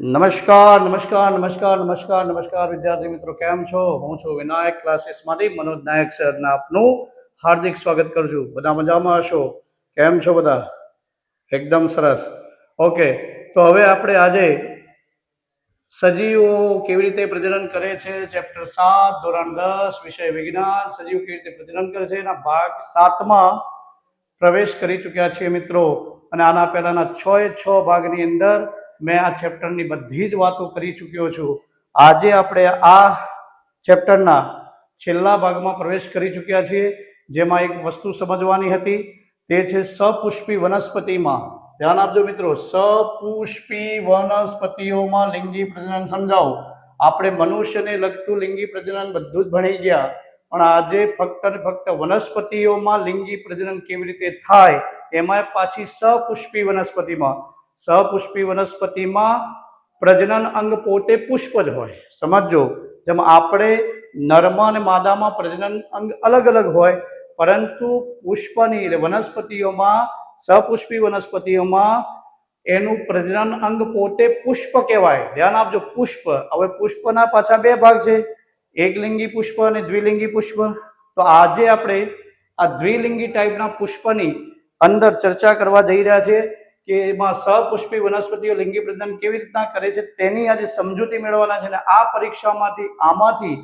નમસ્કાર નમસ્કાર નમસ્કાર નમસ્કાર નમસ્કાર વિદ્યાર્થી મિત્રો, કેમ છો? હું છું વિનાયક ક્લાસીસમાંથી મનોજ નાયક સરના આપનું હાર્દિક સ્વાગત કરું છું. બધા મજામાં હશો? કેમ છો બધા? એકદમ સરસ. ઓકે, તો હવે આપણે આજે સજીવો કેવી રીતે પ્રજનન કરે છે? ચેપ્ટર સાત, ધોરણ દસ, વિષય વિજ્ઞાન. સજીવ કેવી રીતે પ્રજનન કરે છે? એના ભાગ સાતમાં પ્રવેશ કરી ચૂક્યા છીએ મિત્રો. અને આના પહેલાના છ એ છ ભાગની અંદર મેં આ ચેપ્ટરની બધી જ વાતો કરી ચૂક્યો છું. આજે આપણે આ ચેપ્ટરના છેલ્લા ભાગમાં પ્રવેશ કરી ચૂક્યા છીએ, જેમાં એક વસ્તુ સમજવાની હતી, તે છે સપુષ્પી વનસ્પતિમાં. ધ્યાન આપજો મિત્રો, સપુષ્પી વનસ્પતિઓમાં લિંગી પ્રજનન સમજાવો. આપણે મનુષ્યને લગતું લિંગી પ્રજનન બધું જ ભણી ગયા, પણ આજે ફક્ત ને ફક્ત વનસ્પતિઓમાં લિંગી પ્રજનન કેવી રીતે થાય એમાં પાછી સપુષ્પી વનસ્પતિમાં. સપુષ્પી વનસ્પતિમાં પ્રજનન અંગ પોતે પુષ્પ જ હોય. સમજો જેમ આપણે નરમાં અને માદામાં પ્રજનન અંગ અલગ અલગ હોય, પરંતુ પુષ્પની એટલે વનસ્પતિઓમાં સપુષ્પી વનસ્પતિઓમાં એનું પ્રજનન અંગ પોતે પુષ્પ કહેવાય. ધ્યાન આપજો, પુષ્પ. હવે પુષ્પના પાછા બે ભાગ છે. એકલિંગી પુષ્પ અને દ્વિલિંગી પુષ્પ. તો આજે આપણે આ દ્વિલિંગી ટાઈપના પુષ્પની અંદર ચર્ચા કરવા જઈ રહ્યા છે કે એમાં સપુષ્પી વનસ્પતિઓ લિંગી પ્રજનન કેવી રીતના કરે છે તેની આજે સમજૂતી મેળવવાના છે અને આ પરીક્ષામાંથી આમાંથી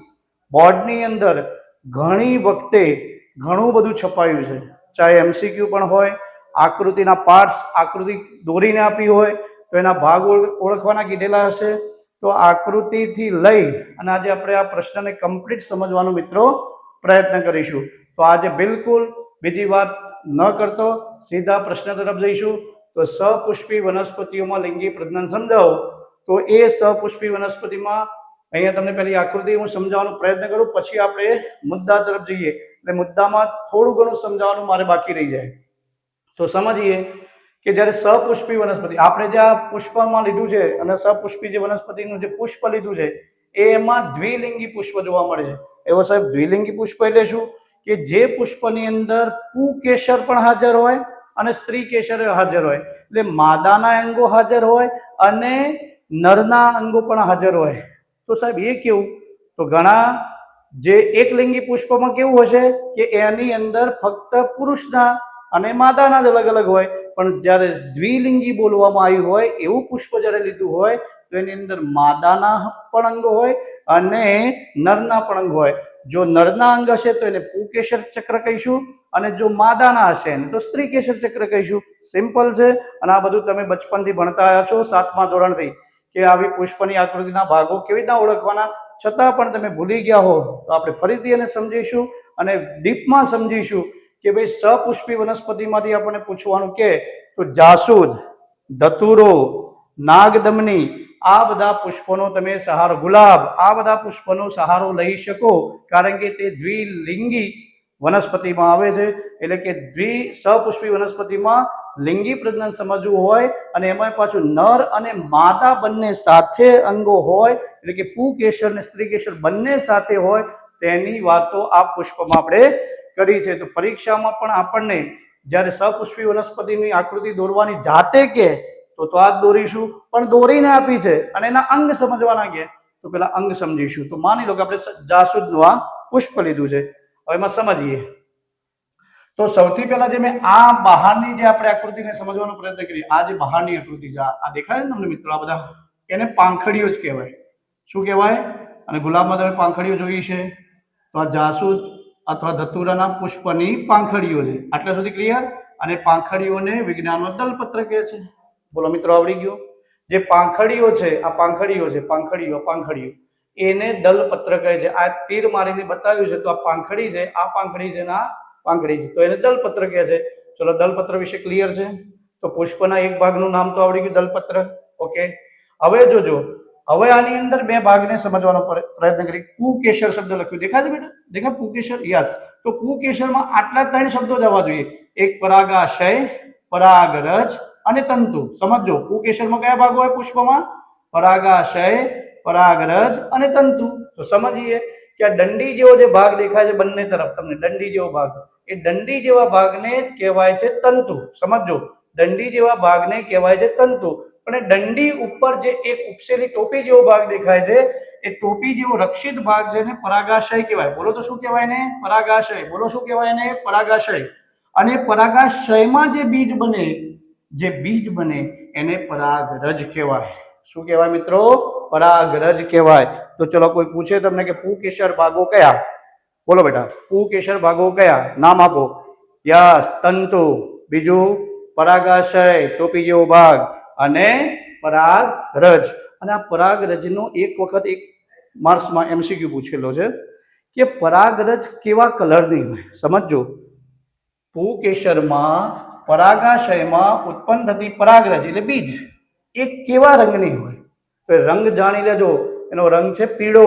બોર્ડની અંદર ઘણી વખતે ઘણું બધું છપાયું છે. ચાહે એમસીક્યુ પણ હોય, આકૃતિના પાર્ટ્સ આકૃતિ દોરીને આપી હોય, તો એના ભાગ ઓળ- ઓળખવાના કીધેલા હશે. તો આકૃતિથી લઈ અને આજે આપણે આ પ્રશ્નને કમ્પ્લીટ સમજવાનો મિત્રો પ્રયત્ન કરીશું. તો આજે બિલકુલ બીજી વાત ન કરતો, સીધા પ્રશ્ન તરફ જઈશું. તો સપુષ્પી વનસ્પતિઓમાં લિંગી પ્રજનન સમજાવો. તો એ સપુષ્પી વનસ્પતિમાં અહીંયા તમને પહેલી આકૃતિ હું સમજાવવાનો પ્રયત્ન કરું, પછી આપણે મુદ્દા તરફ જઈએ. એટલે મુદ્દામાં થોડું ઘણું સમજાવવાનું મારે બાકી રહી જાય. તો સમજીએ કે જ્યારે સપુષ્પી વનસ્પતિ, આપણે જે આ પુષ્પમાં લીધું છે અને સપુષ્પી જે વનસ્પતિનું જે પુષ્પ લીધું છે એમાં દ્વિલિંગી પુષ્પ જોવા મળે છે. એવો સાહેબ દ્વિલિંગી પુષ્પ એટલે શું? કે જે પુષ્પની અંદર પુકેશર પણ હાજર હોય અને સ્ત્રી કેસર હાજર હોય. એટલે માદાના અંગો હાજર હોય અને નરના અંગો પણ હાજર હોય. તો સાહેબ એ કેવું? તો ઘણા જે એકલિંગી પુષ્પમાં કેવું હશે કે એની અંદર ફક્ત પુરુષના અને માદાના જ અલગ અલગ હોય. પણ જ્યારે દ્વિલિંગી બોલવામાં આવ્યું હોય, એવું પુષ્પ જ્યારે લીધું હોય, તો એની અંદર માદાના પણ અંગો હોય અને નરના પણ અંગ હોય. જો નરના અંગ હશે તો એને પુકેશર ચક્ર કહીશું અને જો માદાના હશે એને તો સ્ત્રી કેશર ચક્ર કહીશું. સિમ્પલ છે. અને આ બધું તમે બચપનથી ભણતા આવ્યા છો, સાતમા ધોરણથી. કે આવી પુષ્પની આકૃતિના ભાગો કેવી રીતના ઓળખવાના? છતાં પણ તમે ભૂલી ગયા હો, તો આપણે ફરીથી એને સમજીશું અને ડીપમાં સમજીશું કે ભાઈ સપુષ્પી વનસ્પતિમાંથી આપણને પૂછવાનું કે, તો જાસૂદ, ધતુરો, નાગદમની આ બધા પુષ્પોનો તમે સહારો, ગુલાબ, આ બધા પુષ્પનો સહારો લઈ શકો, કારણ કે તે દ્વિલિંગી વનસ્પતિમાં આવે છે. એટલે કે દ્વિ સપુષ્પી વનસ્પતિમાં લિંગી પ્રજનન સમજવું હોય અને એમાં પાછું નર અને માદા બંને સાથે અંગો હોય, એટલે કે પુકેશર અને સ્ત્રીકેશર બંને સાથે હોય, તેની વાતો આ પુષ્પમાં આપણે કરી છે. તો પરીક્ષામાં પણ આપણને જ્યારે સપુષ્પી વનસ્પતિની આકૃતિ દોરવાની જાતે કે તો તો આ જ દોરીશું. પણ દોરીને આપી છે અને એના અંગ સમજવાના કે તો પેલા અંગ સમજીશું. તો માની લો કે આપણે જાસૂદનું આ પુષ્પ લીધું છે. હવે એમાં સમજીએ. તો સૌથી પહેલા જે મેં આ બહારની જે આપણે આકૃતિને સમજવાનો પ્રયત્ન કરીએ, આ જે બહારની આકૃતિ છે, આ દેખાય ને તમને મિત્રો આ બધા? એને પાંખડીઓ જ કહેવાય. શું કહેવાય? અને ગુલાબમાં તમે પાંખડીઓ જોઈ છે તો આ જાસૂદ અથવા ધતુરાના પુષ્પની પાંખડીઓ છે. આટલા સુધી ક્લિયર અને પાંખડીઓને વિજ્ઞાનનો દલપત્ર કહે છે. બોલો, મિત્રો, આવડી ગયું? જે પાંખડીઓ છે, આ પાંખડીઓ છે, પાંખડીઓ પાંખડીઓ, એને દલપત્ર કહે છે. આ તીર મારીને બતાવ્યું છે, તો આ પાંખડી છે, આ પાંખડી છે ને પાંખડી છે. તો એને દલપત્ર કહે છે. ચલો, દલપત્ર વિશે ક્લિયર છે? તો પુષ્પના એક ભાગનું નામ તો આવડી ગયું, દલપત્ર. ઓકે? હવે જોજો, હવે આની અંદર બે ભાગને સમજવાનો પ્ર- પ્રયત્ન કરી કુકેશર શબ્દ લખ્યું. દેખાય છે બેટા? દેખા કુકેશર યસ. તો કુકેશરમાં આટલા ત્રણ શબ્દો જવા જોઈએ. એક પરાગાશય, પરાગરજ અને તંતુ. સમજો કુકેશરમાં કયા ભાગો હોય પુષ્પમાં? પરાગાશય, પરાગરજ અને તંતુ. તો સમજીએ કે આ દંડી જેવો જે ભાગ દેખાય છે બંને તરફ, તમને દંડી જેવો ભાગ. એ દંડી જેવા ભાગને કહેવાય છે તંતુ. સમજો, દંડી જેવા ભાગને કહેવાય છે તંતુ. પણ એ દંડી ઉપર જે એક ઉપસેલી ટોપી જેવો ભાગ દેખાય છે, એ ટોપી જેવો રક્ષિત ભાગ છે ને પરાગાશય કહેવાય. બોલો તો શું કહેવાય ને પરાગાશય. બોલો શું કહેવાય ને પરાગાશય. અને પરાગાશયમાં જે બીજ બને જે બીજ બને એને પરાગરજ કહેવાય. શું કહેવાય મિત્રો? પરાગરજ કહેવાય. તો ચલો કોઈ પૂછે તમને કે પુકેશર ભાગો કયા? બોલો બેટા પુકેશર ભાગો કયા? નામ આપો. યસ, તંતુ. બીજું, પરાગાશય, ટોપી જેવો ભાગ. અને પરાગરજ અને આ પરાગરજનો એક વખત એક માર્ક્સમાં એમસીક્યુ પૂછેલો છે કે પરાગરજ કેવા કલરની હોય? સમજજો. પુકેશરમાં પરાગાશયમાં ઉત્પન્ન થતી પરાગરજ એટલે બીજ. એ કેવા રંગની હોય? તો એ રંગ જાણી લેજો. એનો રંગ છે પીળો.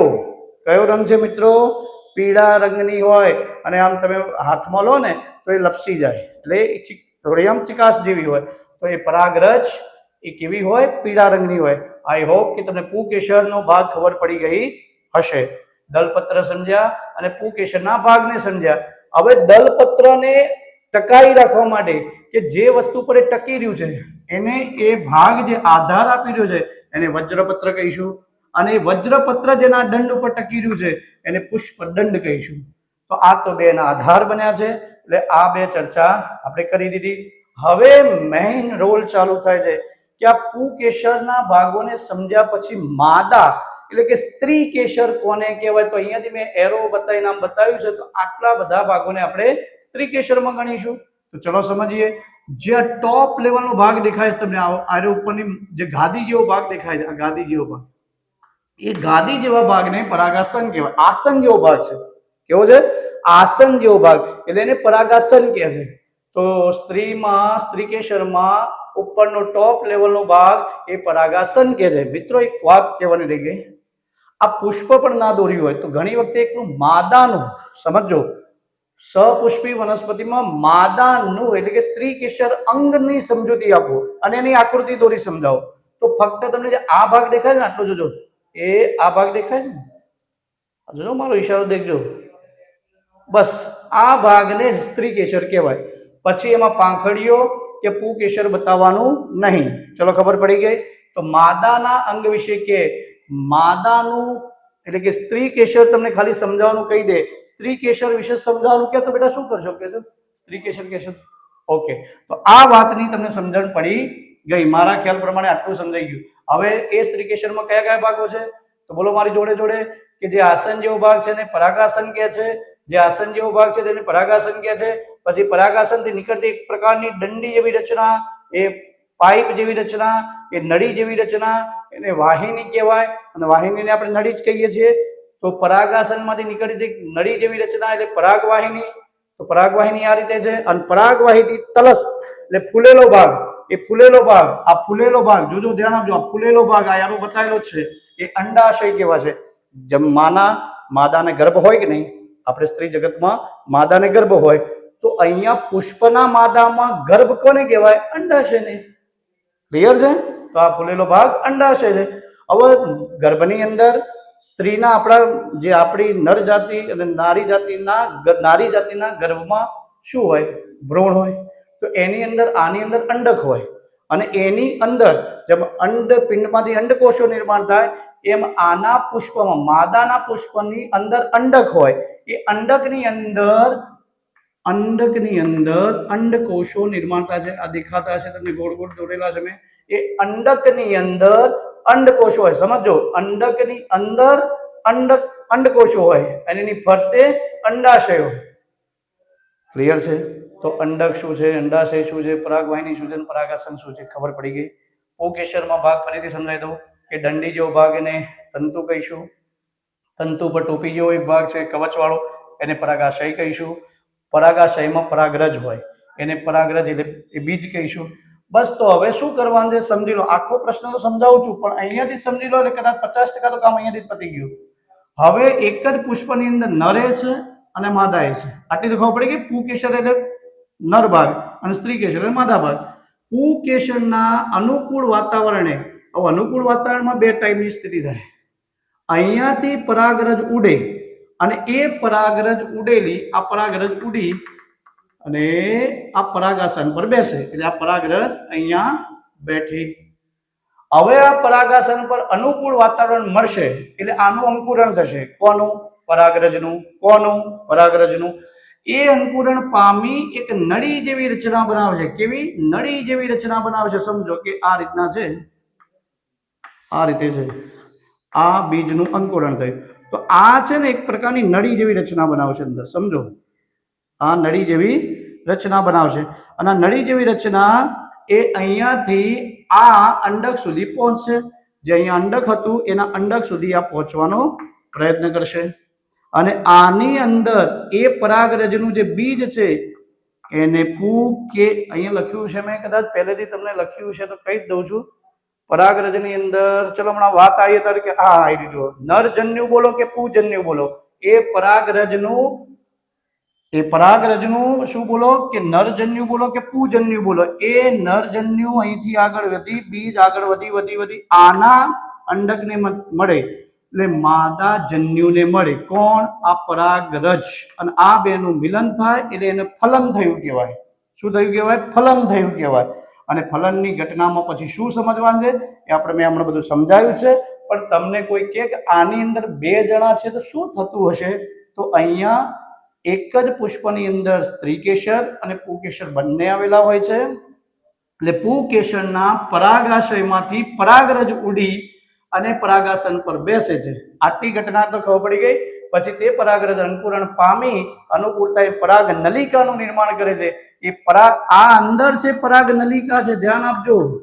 કયો રંગ છે મિત્રો? પીળા રંગની હોય. અને આમ તમે હાથમાં લો ને, તો એ લપસી જાય. એટલે થોડી આમ ચિકાસ જેવી હોય. તો એ પરાગરજ, એ કેવી હોય? પીળા રંગની હોય. આઈ હોપ કે તમને પુકેશરનો ભાગ ખબર પડી ગઈ હશે. દલપત્ર સમજ્યા અને પુકેશરના ભાગને સમજ્યા. હવે દલપત્રને ટકાઈ રાખવા માટે કે જે વસ્તુ પર એ ટકી રહ્યું છે. એને એ ભાગ જે આધાર આપી રહ્યો છે, એને વજ્રપત્ર કહીશું. અને એ વજ્રપત્ર જેના દંડ ઉપર ટકી રહ્યું છે, એને પુષ્પદંડ કહીશું. તો આ તો બે એના આધાર બન્યા છે, એટલે આ બે ચર્ચા આપણે કરી દીધી. હવે મેઇન રોલ ચાલુ થાય છે કે આ પુકેશરના ભાગોને સમજ્યા પછી માદા એટલે કે સ્ત્રી કેસર કોને કહેવાય? તો અહીંયાથી મેં એરો બતાવી, નામ બતાવ્યું છે. તો આટલા બધા ભાગોને આપણે સ્ત્રી કેસરમાં ગણીશું. તો ચલો સમજીએ. જે ટોપ લેવલનો ભાગ દેખાય છે તમને આરે ઉપરની જે ગાદી જેવો ભાગ દેખાય છે, આ ગાદી જેવો ભાગ. એ ગાદી જેવા ભાગને પરાગાસન કહેવાય. આસન જેવો ભાગ છે. કેવો છે? આસન જેવો ભાગ. એટલે એને પરાગાસન કહે છે. તો સ્ત્રીમાં, સ્ત્રી કેસરમાં ઉપરનો ટોપ લેવલનો ભાગ એ પરાગાસન કહે છે. મિત્રો, એક વાત કહેવાની રહી ગઈ. આ પુષ્પ પણ ના દોર્યું હોય તો ઘણી વખતે એકલું માદાનું, સમજો, સપુષ્પી વનસ્પતિમાં માદાનું એટલે કે સ્ત્રી કેશર અંગની સમજૂતી આપો અને એની આકૃતિ દોરી સમજાવો. તો ફક્ત તમને જે આ ભાગ દેખાય છે ને, આટલો જોજો. એ આ ભાગ દેખાય છે ને? જોજો, મારો ઈશારો દેખજો. બસ, આ ભાગને સ્ત્રી કેશર કહેવાય. પછી એમાં પાંખડીઓ કે પુ કેશર બતાવવાનું નહીં. ચલો, ખબર પડી ગઈ? તો માદાના અંગ વિશે કે માદાનું, એટલે કે સ્ત્રી કેશર તમને ખાલી સમજાવવાનું કહી દે. સ્ત્રી કેશર વિશે સમજાવવાનું કે તો બેટા શું કરશો? કે સ્ત્રી કેશર કેશર. ઓકે. તો આ વાતની તમને સમજણ પડી ગઈ. મારા ખ્યાલ પ્રમાણે આટલું સમજાઈ ગયું. હવે એ સ્ત્રી કેશરમાં કયા કયા ભાગો છે? તો બોલો મારી જોડે જોડે, કે જે આસન જેવો ભાગ છે એને પરાગાસન કહે છે. જે આસન જેવો ભાગ છે તેને પરાગાસન કહે છે. પછી પરાગાસનથી નીકળતી એક પ્રકારની દંડી જેવી રચના એ પાઇપ જેવી રચના એ નળી જેવી રચના, એને વાહિની કહેવાય. અને વાહિનીને આપણે નળી જ કહીએ છીએ. તો પરાગાસનમાંથી નીકળતી નળી જેવી રચના એટલે પરાગવાહિની. તો પરાગવાહિની આ રીતે છે. અને પરાગવાહિની તલસ એટલે ફૂલેલો ભાગ. એ ફૂલેલો ભાગ, આ ફૂલેલો ભાગ જોજો ધ્યાન આપજો, આ ફૂલેલો ભાગ, આ યારો બતાવેલો છે. એ અંડાશય કેવા છે. જેમ માના, માદાને ગર્ભ હોય કે નહીં? આપણે સ્ત્રી જગતમાં માદાને ગર્ભ હોય. તો અહીંયા પુષ્પના માદામાં ગર્ભ કોને કહેવાય? અંડાશયને. ક્લિયર છે? તો આ ફૂલેલો ભાગ અંડાશય છે. હવે ગર્ભની અંદર સ્ત્રીના આપણા જે આપણી નર જાતિ અને નારી જાતિના નારી જાતિના ગર્ભમાં શું હોય? ભ્રૂણ હોય. તો એની અંદર, આની અંદર અંડક હોય. અને એની અંદર જેમ અંડ પિંડમાંથી અંડકોષો નિર્માણ થાય, એમ આના પુષ્પમાં, માદાના પુષ્પની અંદર અંડક હોય. એ અંડકની અંદર અંડકની અંદર અંડકોષો નિર્માણ થાય છે. આ દેખાતા છે તમને ગોળ ગોળ દોરેલા છે મેં. એ અંડકની અંદર અંડકોષો હોય. સમજો અંડકની અંદર અંડક અંડકોષો હોય. અને એની ફરતે અંડાશયો. ક્લિયર છે? તો અંડક શું છે? અંડાશય શું છે? પરાગવાહિની શું છે? પરાગાસન શું છે? ખબર પડી ગઈ. ઓકેશરમાં ભાગ ફરીથી સમજાવી દઉં કે દંડી જેવો ભાગ એને તંતુ કહીશું. તંતુ પર ટોપી જેવો એક ભાગ છે, કવચવાળો. એને પરાગાશય કહીશું. પરાગાશયમાં પરાગરજ હોય. એને પરાગરજ એટલે એ બીજ કહીશું. બસ તો હવે શું કરવાનું છે? સમજી લો. આખો પ્રશ્ન તો સમજાવું છું, પણ અહીંયાથી સમજી લો એટલે કદાચ પચાસ ટકા તો કામ અહીંયાથી પતી ગયું. હવે એક જ પુષ્પની અંદર નરે છે અને માદાએ છે. આટલી તો ખબર પડી કે પુકેશર એટલે નર ભાગ અને સ્ત્રી કેશર એટલે માદા ભાગ. પુકેશરના અનુકૂળ વાતાવરણે અનુકૂળ વાતાવરણમાં બે ટાઈપની સ્થિતિ થાય. અહીંયાથી પરાગરજ ઉડે અને એ પરાગરજ ઉડેલી, આ પરાગરજ ઉડી અને આ પરાગાસન પર બેસે. એટલે આ પરાગરજ અહીંયા બેઠી. હવે આ પરાગાસન પર અનુકૂળ વાતાવરણ મળશે, એટલે આનું અંકુરણ થશે. કોનું? પરાગરજનું. કોનું? પરાગરજનું. એ અંકુરણ પામી એક નળી જેવી રચના બનાવશે. કેવી? નળી જેવી રચના બનાવશે. સમજો કે આ રીતના છે. આ રીતે છે. આ બીજનું અંકુરણ થયું. તો આ છે ને એક પ્રકારની નળી જેવી રચના બનાવશે અંદર, સમજો? આ નળી જેવી રચના બનાવશે. અને નળી જેવી રચના એ અહીંયાથી આ અંડક સુધી પહોંચશે. જે અહીંયા અંડક હતું, એના અંડક સુધી આ પહોંચવાનો પ્રયત્ન કરશે. અને આની અંદર એ પરાગરજનું જે બીજ છે, એને પૂ કે અહીંયા લખ્યું છે મેં કદાચ પહેલેથી તમને લખ્યું છે તો કહી જ દઉં છું. પરાગરજની અંદર, ચલો હમણાં વાત આવી તારે કે હા આવી જો નરજન્યુ બોલો કે પૂજન્યુ બોલો? એ પરાગરજનું એ પરાગરજનું શું બોલો? કે નરજન્યુ બોલો કે પૂજન્યુ બોલો? એ નરજન્યુ અહીંથી આગળ વધી, બીજ આગળ વધી વધી વધી, આના અંડકને મળે. એટલે માદા જન્યુને મળે. કોણ? આ પરાગરજ. અને આ બેનું મિલન થાય એટલે એને ફલન થયું કહેવાય. શું થયું કહેવાય? ફલન થયું કહેવાય. અને ફલનની ઘટનામાં પછી શું સમજવાનું છે એ આપણે મેં હમણાં બધું સમજાયું છે. પણ તમને કોઈ કે આની અંદર બે જણા છે તો શું થતું હશે? તો અહીંયા એક જ પુષ્પની અંદર સ્ત્રી કેસર અને પુકેસર બંને આવેલા હોય છે. એટલે પુકેસરના પરાગાશયમાંથી પરાગરજ ઉડી અને પરાગાસન પર બેસે છે. આટલી ઘટના તો ખબર પડી ગઈ. પછી તે પરાગરજ અંકુરણ પામી અનુકૂળતા એ પરાગ નલિકાનું નિર્માણ કરે છે. એ પરાગ આ અંદર છે પરાગ નલિકા છે, ધ્યાન આપજો.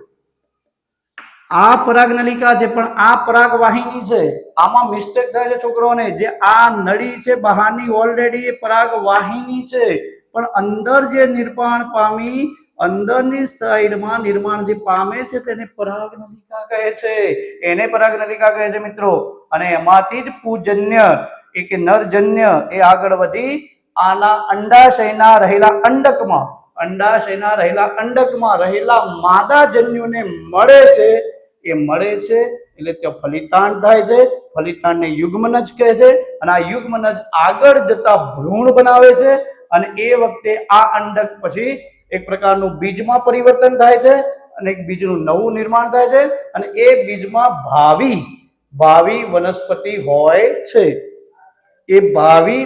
આ પરાગ નલિકા છે, પણ આ પરાગ વાહિની છે. આમાં મિસ્ટેક થાય છે છોકરાઓને. જે આ નળી છે બહારની ઓલરેડી એ પરાગ વાહિની છે. પણ અંદર જે નિર્માણ પામી, અંદરની સાઈડમાં નિર્માણ જે પામે છે તેને પરાગ નલિકા કહે છે. એને પરાગ નલિકા કહે છે મિત્રો. અને એમાંથી જ પૂજન્ય એ કે નરજન્ય એ આગળ વધી આના અંડાશયના રહેલા અંડકમાં, અંડાશયના રહેલા અંડકમાં રહેલા માદા જન્યુને મળે છે, એ મળે છે એટલે ત્યાં ફલિતાંડ થાય છે ફલિતાંડને યુગ્મનજ કહે છે અને આ યુગ્મનજ આગળ જતા ભ્રૂણ બનાવે છે અને એ વખતે આ અંડક પછી એક પ્રકારનું બીજમાં પરિવર્તન થાય છે અને એક બીજનું નવું નિર્માણ થાય છે અને એ બીજમાં ભાવિ ભાવિ વનસ્પતિ હોય છે. એ ભાવિ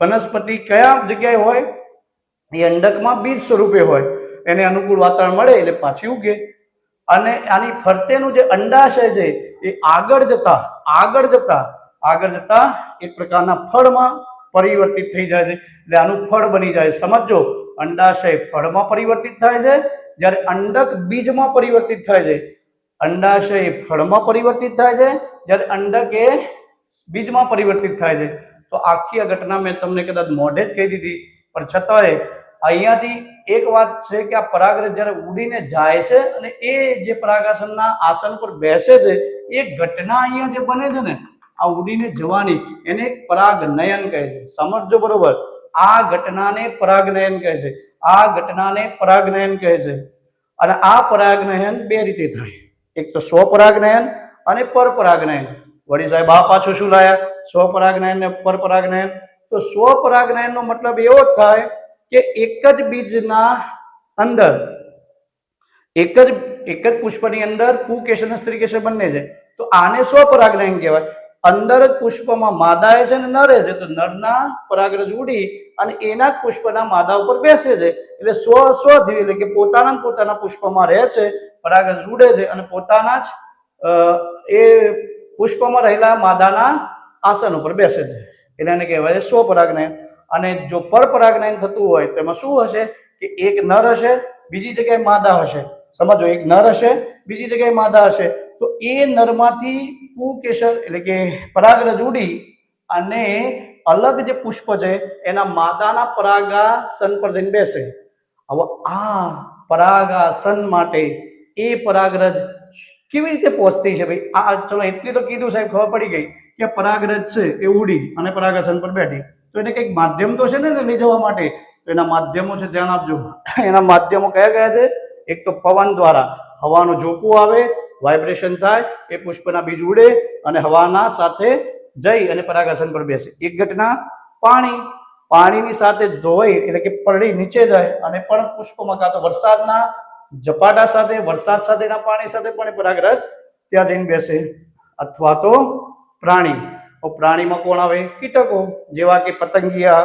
વનસ્પતિ કયા જગ્યાએ હોય? એ અંડકમાં બીજ સ્વરૂપે હોય. એને અનુકૂળ વાતાવરણ મળે એટલે પાછી ઉગે. અને આની ફરતેનું જે અંડાશય છે, એ આગળ જતા આગળ જતા આગળ જતા એક પ્રકારના ફળમાં પરિવર્તિત થઈ જાય છે. એટલે આનું ફળ બની જાય. સમજો અંડાશય ફળમાં પરિવર્તિત થાય છે. જ્યારે અંડક બીજમાં પરિવર્તિત થાય છે, અંડાશય ફળમાં પરિવર્તિત થાય છે. જ્યારે અંડક એ બીજમાં પરિવર્તિત થાય છે. તો આખી આ ઘટના મેં તમને કદાચ મોઢે જ કહી દીધી, પણ છતાંય અહીંયાથી એક વાત છે કે આ પરાગરજ જ્યારે ઉડીને જાય છે અને એ જે પરાગાસનના આસન પર બેસે છે, એ ઘટના અહીંયા જે બને છે ને, આ ઉડીને જવાની એને પરાગ પરાગનયન કહે છે. સમજજો બરોબર? આ ઘટનાને પરાગનયન કહે છે. આ ઘટનાને પરાગનયન કહે છે. અને આ પરાગનયન બે રીતે થાય. એક તો સ્વપરાગનયન અને પરપરાગનયન વળી સાહેબ, આ પાછું શું લાયા સ્વપરાગનયન ને પરપરાગનયન? તો સ્વપરાગનયનનો મતલબ એવો થાય કે એક જ બીજના અંદર, એક જ એક જ પુષ્પની અંદર પુકેશ અને સ્ત્રીકેશ બંને છે. તો આને સ્વપરાગનયન કહેવાય. અંદર જ પુષ્પમાં માદા છે ને નર છે. તો નરના પરાગરજ ઉડી અને એના જ પુષ્પના માદા ઉપર બેસે છે. એટલે સ્વ સ્વથી એટલે કે પોતાના પોતાના પુષ્પમાં રહે છે, પરાગરજ ઉડે છે અને પોતાના જ એ પુષ્પમાં રહેલા માદાના આસન ઉપર બેસે છે. એને કહેવાય સ્વપરાગનયન. અને જો પરપરાગનયન થતું હોય તો એમાં શું હશે કે એક નર હશે, બીજી જગ્યાએ માદા હશે. સમજો, એક નર હશે, બીજી જગ્યાએ માદા હશે. તો એ નરમાંથી પુકેસર એટલે કે પરાગરજ ઉડી અને અલગ જે પુષ્પ છે એના માદાના પરાગાસન પર જઈને બેસે. હવે આ પરાગાસન માટે એ પરાગરજ કેવી રીતે પહોંચતી છે ભાઈ? આ ચલો એટલી તો કીધું સાહેબ, ખબર પડી ગઈ કે પરાગરજ છે એ ઉડી અને પરાગાસન પર બેઠી. તો એને કંઈક માધ્યમ તો છે ને લઈ જવા માટે? તો એના માધ્યમો છે, ધ્યાન આપજો. એના માધ્યમો કયા કયા છે? એક તો પવન દ્વારા હવાનું ઝોકું આવે, વાઇબ્રેશન થાય, એ પુષ્પના બીજ ઉડે અને હવાના સાથે જઈ અને પરાગાસન પર બેસે. એક ઘટના, પાણી. પાણીની સાથે ધોવાઈ એટલે કે પરળી નીચે જાય અને પણ પુષ્પમાં કાં તો વરસાદના ઝપાટા સાથે, વરસાદ સાથેના પાણી સાથે પણ પરાગરજ ત્યાં જઈને બેસે. અથવા તો પ્રાણી. પ્રાણીમાં કોણ આવે? કીટકો. જેવા કે પતંગિયા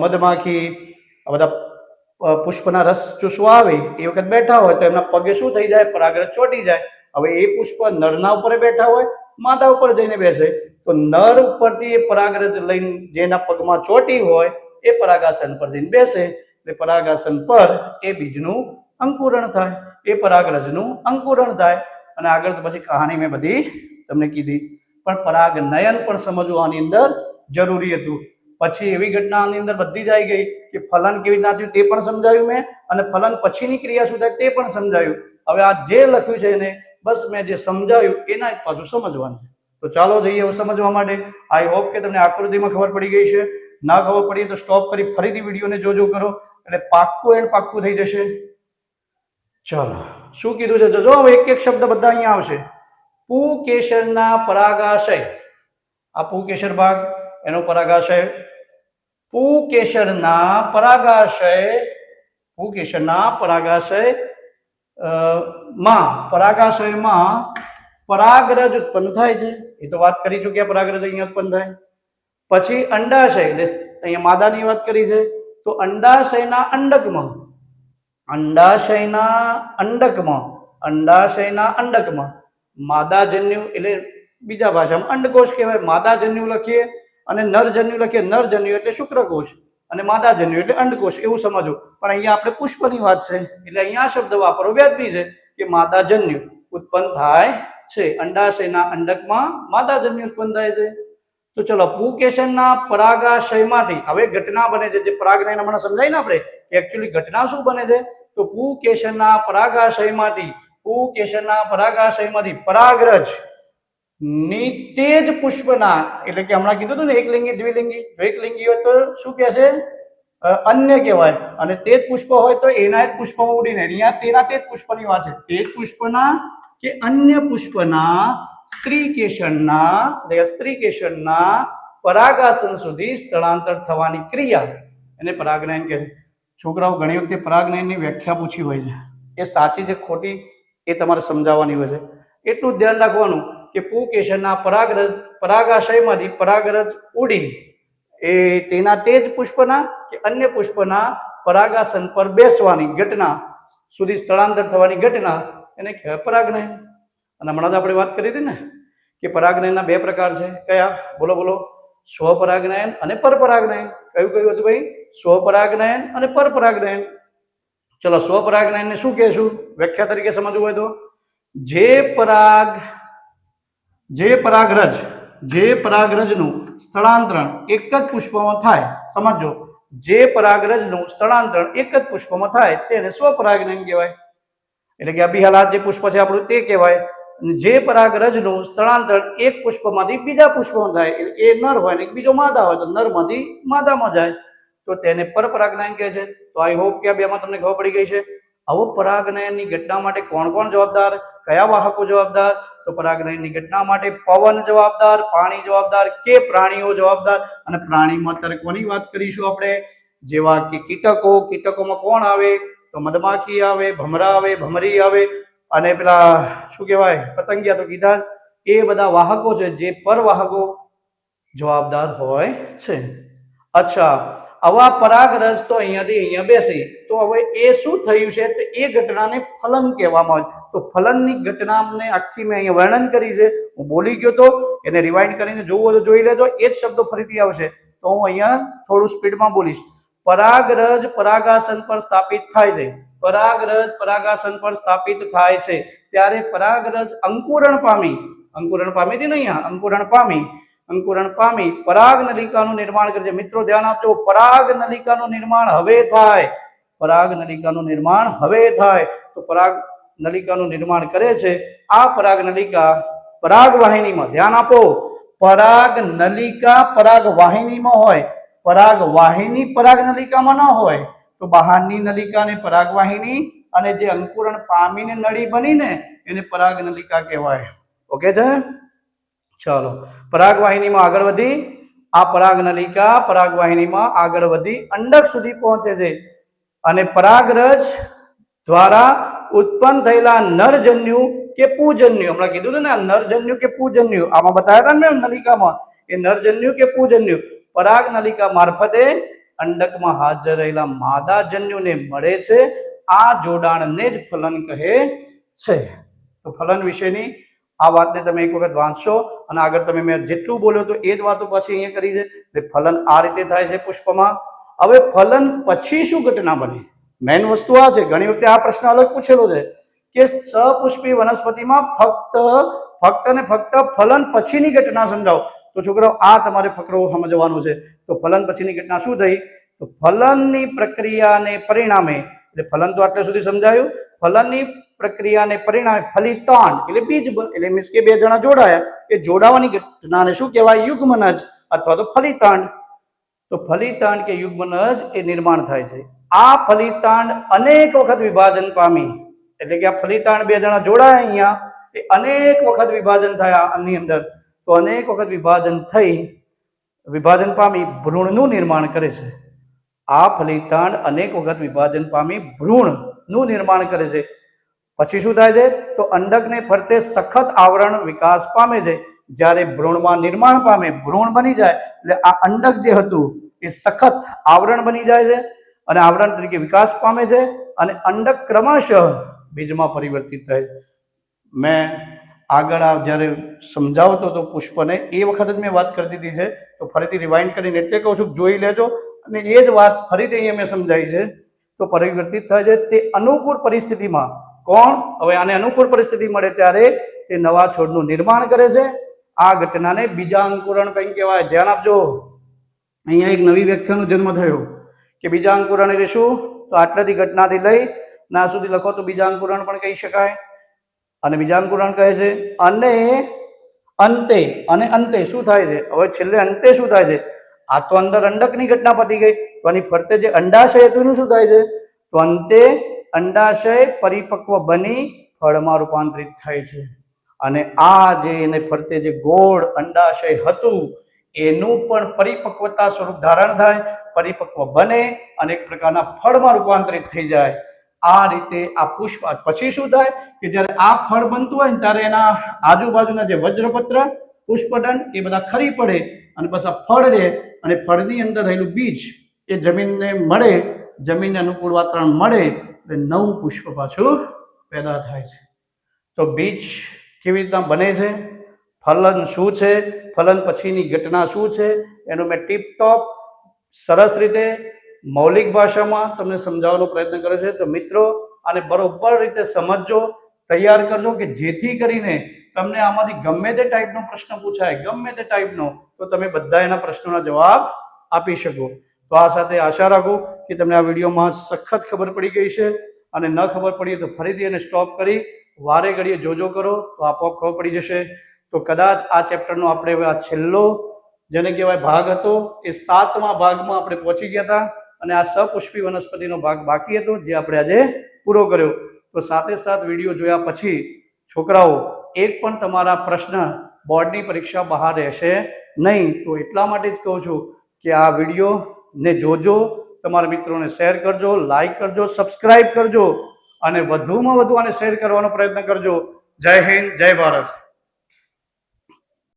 મધમાખી, આ બધા પુષ્પના રસ ચૂસવા આવે, એ વખત બેઠા હોય તો એમના પગે શું થઈ જાય? પરાગરજ ચોટી જાય. હવે એ પુષ્પ નરના ઉપર બેઠા હોય, માદા ઉપર જઈને બેસે. તો નર ઉપરથી એ પરાગરજ લઈને જેના પગમાં ચોટી હોય, એ પરાગાસન પર જઈને બેસે. એટલે પરાગાસન પર એ બીજનું અંકુરણ થાય. એ પરાગરજનું અંકુરણ થાય. અને આગળ તો પછી કહાની મેં બધી તમને કીધી. પણ પરાગ નયન પણ સમજવું આની અંદર જરૂરી હતું. પછી એવી ઘટના આની અંદર બધી જ આવી ગઈ કે ફલન કેવી રીતના થયું તે પણ સમજાવ્યું મેં. અને ફલન પછીની ક્રિયા શું થાય તે પણ સમજાવ્યું હવે આ જે લખ્યું છે એને બસ મેં જે સમજાવ્યું એના પાછું સમજવાનું તો ચાલો જઈએ સમજવા માટે. આઈ હોપ કે તમને આકૃતિમાં ખબર પડી ગઈ છે. ના ખબર પડી તો સ્ટોપ કરી ફરીથી વિડીયોને જોજો કરો. એટલે પાક્કું એન્ડ પાક્કું થઈ જશે. ચાલો, શું કીધું છે? જોજો એક એક શબ્દ બધા અહીંયા આવશે. પુકેશરના પરાગાશય. આ પુકેશર ભાગ, એનો પરાગાશય. પુકેશરના પરાગાશય પુકેશરના પરાગાશયમાં, પરાગાશયમાં પરાગરજ ઉત્પન્ન થાય છે. એ તો વાત કરી ચૂક્યા, પરાગરજ અહીંયા ઉત્પન્ન થાય. પછી અંડાશય એટલે અહીંયા માદાની વાત કરી છે, તો અંડાશયના અંડકમાં. અંડાશયના અંડકમાં અંડાશયના અંડકમાં. માદાજન્યુ, એટલે બીજા ભાષામાં અંડકોષ કહેવાય. માદાજન્યુ લખીએ અને નરજન્યુ લખીએ. નરજન્યુ એટલે શુક્રકોષ અને માદાજન્યુ એટલે અંડકોષ એવું સમજો. પણ અહીંયા આપણે પુષ્પની વાત છે. એટલે અહીંયા આ શબ્દ વાપરો. વ્યાજબી છે કે માદાજન્યુ ઉત્પન્ન થાય છે. અંડાશયના અંડકમાં માદાજન્યુ ઉત્પન્ન થાય છે. તો ચલો પુકેશનના પરાગાશયમાંથી, હવે ઘટના બને છે, જે પરાગને હમણાં સમજાય ને આપણે એકચ્યુઅલી ઘટના શું બને છે? તો પુકેશનના પરાગાશયમાંથી પુકેશનના પરાગાશયમાંથી પરાગરજ તેજ પુષ્પના, એટલે કે હમણાં કીધું હતું ને એકલિંગી, દ્વિલિંગી, જો એકલિંગી હોય તો શું કહે છે? અન્ય કહેવાય. અને તે જ પુષ્પ હોય તો એના જ પુષ્પમાં ઉડીને, અહીંયા તેના જ પુષ્પની વાત છે. તેજ પુષ્પના કે અન્ય પુષ્પના સ્ત્રી કેશનના સ્ત્રી કેશનના પરાગાસન સુધી સ્થળાંતર થવાની ક્રિયા. એને પરાગનયન કહે છે, છોકરાઓ, ઘણી વખતે પરાગનયનની વ્યાખ્યા પૂછી હોય છે. એ સાચી છે ખોટી? એ તમારે સમજાવવાની હોય છે. એટલું ધ્યાન રાખવાનું કે પુકેશનના પરાગરજ, પરાગાશયમાંથી પરાગરજ ઉડી. એ તેના તે જ પુષ્પના કે અન્ય પુષ્પના પરાગાસન પર બેસવાની ઘટના સુધી સ્થળાંતર થવાની ઘટના. એને કહેવાય પરાગનયન અને હમણાં તો આપણે વાત કરી હતી ને કે પરાગનયનના બે પ્રકાર છે. કયા? બોલો બોલો. સ્વપરાગનયન અને પરપરાગનયન. કયું કયું હતું ભાઈ? સ્વપરાગનયન અને પરપરાગનયન. ચલો, સ્વપરાગનયનને શું કહેશું? વ્યાખ્યા તરીકે સમજવું હોય તો. જે પરાગ, જે પરાગરજ, જે પરાગરજનું સ્થળાંતરણ એક જ પુષ્પમાં થાય. સમજો જે પરાગરજનું સ્થળાંતરણ એક જ પુષ્પમાં થાય, તેને સ્વપરાગનયન કહેવાય. એટલે કે અભી હાલ જે પુષ્પ છે આપણું તે કહેવાય. જે પરાગરજનું સ્થળાંતર એક પુષ્પમાંથી બીજા પુષ્પમાં થાય, એટલે એ નર હોય ને બીજો માદા હોય, તો નરમાંથી માદામાં જાય. તો તેને પરપરાગનયન કહે છે. તો આઈ હોપ કે આ બેમાં તમને ખબર પડી ગઈ છે. આવો પરાગનયનની ઘટના માટે કોણ કોણ જવાબદાર, કયા વાહકો જવાબદાર? તો પરાગનયનની ઘટના માટે પવન જવાબદાર, પાણી જવાબદાર કે પ્રાણીઓ જવાબદાર? અને પ્રાણીમાં અત્યારે કોની વાત કરીશું આપણે. જેવા કે કીટકો, કીટકોમાં કોણ આવે? તો મધમાખી આવે, ભમરા આવે, ભમરી આવે. અને પેલા, શું કહેવાય, પતંગિયા તો કીધા એ બધા વાહકો છે, જે પરવાહકો જવાબદાર હોય છે. અચ્છા આવા પરાગરજ તો અહીંયાથી અહીંયા બેસી. તો હવે એ શું થયું છે? તો એ ઘટનાને ફલન કહેવામાં આવે તો ફલનની ઘટનાને આખી મેં અહીંયા વર્ણન કરી છે. હું બોલી ગયો તો, એને રિવાઇન્ડ કરીને જોવું તો જોઈ લેજો. એ જ શબ્દો ફરીથી આવશે. તો હું અહીંયા થોડું સ્પીડમાં બોલીશ. પરાગરજ પરાગાસન પર સ્થાપિત થાય છે. પરાગરજ પરાગાસન પર સ્થાપિત થાય છે. ત્યારે પરાગરજ અંકુરણ પામી અંકુરણ પામી હતી નહીં અંકુરણ પામી અંકુરણ પામી, પરાગ નલિકાનું નિર્માણ કરે છે મિત્રો, ધ્યાન આપજો, પરાગ નલિકાનું નિર્માણ હવે થાય. પરાગ નલિકાનું નિર્માણ હવે થાય. તો પરાગ નલિકાનું નિર્માણ કરે છે. આ પરાગ નલિકા પરાગ વાહિનીમાં, ધ્યાન આપો. પરાગ નલિકા પરાગ વાહિનીમાં હોય. પરાગ વાહિની પરાગ નલિકામાં ન હોય. તો બહારની નલિકા ને પરાગવાહિની અને જે અંકુરણ પામીને નળી બનીને એને પરાગ નલિકા કહેવાય. ઓકે છે? ચાલો. પરાગવાહિનીમાં આગળ વધી. આ પરાગ નલિકા પરાગવાહિનીમાં આગળ વધી, અંડક સુધી પહોંચે છે. અને પરાગરજ દ્વારા ઉત્પન્ન થયેલા નરજન્યુ કે પૂજન્યુ, હમણાં કીધું ને નરજન્યુ કે પૂજન્યુ, આમાં બતાવ્યા હતા ને મેં નલિકામાં? એ નરજન્યુ કે પૂજન્યુ? પરાગ નલિકા મારફતે અંડકમાં હાજર રહેલા માદાજન્યુને મળે છે. આ જોડાણને જ ફલન કહે છે. તો ફલન વિશેની આ વાતને તમે એક વખત વાંચશો અને આગળ તમે મેં જેટલું બોલ્યો તો એ જ વાતો પાછી અહીંયા કરી છે. એટલે ફલન આ રીતે થાય છે પુષ્પમાં. હવે ફલન પછી શું ઘટના બને? મેઇન વસ્તુ આ છે. ઘણી વખતે આ પ્રશ્ન અલગ પૂછેલો છે કે સપુષ્પી વનસ્પતિમાં ફક્ત ફક્ત ને ફક્ત ફલન પછીની ઘટના સમજાવો. તો છોકરાઓ, આ તમારે ફકરો સમજવાનો છે. તો ફલન પછીની ઘટના શું થઈ? તો ફલનની પ્રક્રિયાને પરિણામે, એટલે ફલન તો આટલે સુધી સમજાયું, ફલનની પ્રક્રિયાને પરિણામે ફલિતાંડ એટલે બીજ એટલે મીન્સ કે બે જણા જોડાયા, એ જોડાવાની ઘટનાને શું કહેવાય? યુગ્મનજ, અથવા તો ફલિતાંડ તો ફલિતાંડ કે યુગ્મનજ એ નિર્માણ થાય છે. આ ફલિતાંડ અનેક વખત વિભાજન પામી. એટલે કે આ ફલિતાંડ બે જણા જોડાયા અહીંયા, એ અનેક વખત વિભાજન થયા આની અંદર. તો અનેક વખત વિભાજન થઈ વિભાજન પામી ભ્રૂણનું નિર્માણ કરે છે. આ ફલિતાંડ અનેક વખત વિભાજન પામી ભ્રૂણનું નિર્માણ કરે છે. પછી શું થાય છે? તો અંડકને ફરતે સખત આવરણ વિકાસ પામે છે. જ્યારે ભ્રૂણમાં નિર્માણ પામે, ભ્રૂણ બની જાય, એટલે આ અંડક જે હતું એ સખત આવરણ બની જાય છે અને આવરણ તરીકે વિકાસ પામે છે અને અંડક ક્રમશઃ બીજમાં પરિવર્તિત થાય મેં આગળ આ જ્યારે સમજાવતો હતો પુષ્પને, એ વખત જ મેં વાત કરી દીધી છે. તો ફરીથી રિવાઇન્ડ કરીને એટલે કહું છું જોઈ લેજો. અને એ જ વાત ફરીથી અહીંયા મેં સમજાવી છે. તો પરિવર્તિત થાય છે. તે અનુકૂળ પરિસ્થિતિમાં કોણ? હવે આને અનુકૂળ પરિસ્થિતિ મળે ત્યારે તે નવા છોડનું નિર્માણ કરે છે. આ ઘટનાને બીજા અંકુરણ કંઈ કહેવાય? ધ્યાન આપજો. અહીંયા એક નવી વ્યાખ્યાનો જન્મ થયો કે બીજા અંકુરણ એટલે શું? તો આટલાથી ઘટનાથી લઈ, ના સુધી લખો તો બીજા અંકુરણ પણ કહી શકાય. અને બીજાંકુરણ કહે છે, અને અંતે અને અંતે શું થાય છે? હવે છેલ્લે અંતે શું થાય છે? આ તો અંદર અંડકની ઘટના પતી ગઈ, તો આની ફરતે જે અંડાશય હતું એનું શું થાય છે? તો અંતે અંડાશય પરિપક્વ બની ફળમાં રૂપાંતરિત થાય છે. અને આ જે એને ફરતે જે ગોળ અંડાશય હતું, એનું પણ પરિપક્વતા સ્વરૂપ ધારણ થાય, પરિપક્વ બને અને એક પ્રકારના ફળમાં રૂપાંતરિત થઈ જાય. આ રીતે આ પુષ્પ પછી શું થાય કે જ્યારે આ ફળ બનતું હોય ને ત્યારે એના આજુબાજુના જે વજ્રપત્ર, પુષ્પદંડ એ બધા ખરી પડે અને બસ ફળ રહે અને ફળની અંદર રહેલું બીજ એ જમીનને મળે, જમીનને અનુકૂળ વાતાવરણ મળે એટલે નવું પુષ્પ પાછું પેદા થાય છે. તો બીજ કેવી રીતના બને છે? ફલન શું છે? ફલન પછીની ઘટના શું છે? એનું મેં ટીપ ટોપ સરસ રીતે મૌલિક ભાષામાં તમને સમજાવવાનો પ્રયત્ન કર્યો છે. તો મિત્રો, આને બરોબર રીતે સમજજો, તૈયાર કરજો કે જેથી કરીને તમને આમાંથી ગમે તે ટાઈપનો પ્રશ્ન પૂછાય, ગમે તે ટાઈપનો તો તમે બધા એના પ્રશ્નોના જવાબ આપી શકો. તો આ સાથે આશા રાખું કે તમને આ વિડીયોમાં સખત ખબર પડી ગઈ છે. અને ન ખબર પડી તો ફરીથી એને સ્ટોપ કરી, વારે ઘડીએ જોજો કરો, તો આપોઆપ ખબર પડી જશે. તો કદાચ આ ચેપ્ટરનો આપણે આ છેલ્લો, જેને કહેવાય ભાગ હતો, એ સાતમા ભાગમાં આપણે પહોંચી ગયા હતા. અને આ સપુષ્પી વનસ્પતિનો ભાગ બાકી હતો, જે આપણે આજે પૂરો કર્યો. તો સાથે સાથ વીડિયો જોયા પછી છોકરાઓ, એક પણ તમારા પ્રશ્ન બોર્ડની પરીક્ષા બહાર રહેશે નહીં. તો એટલા માટે જ કહું છું કે આ વિડીયોને જોજો, તમારા મિત્રોને શેર કરજો, લાઈક કરજો સબસ્ક્રાઇબ કરજો અને વધુમાં વધુ આને શેર કરવાનો પ્રયત્ન કરજો. જય હિન્દ, જય ભારત.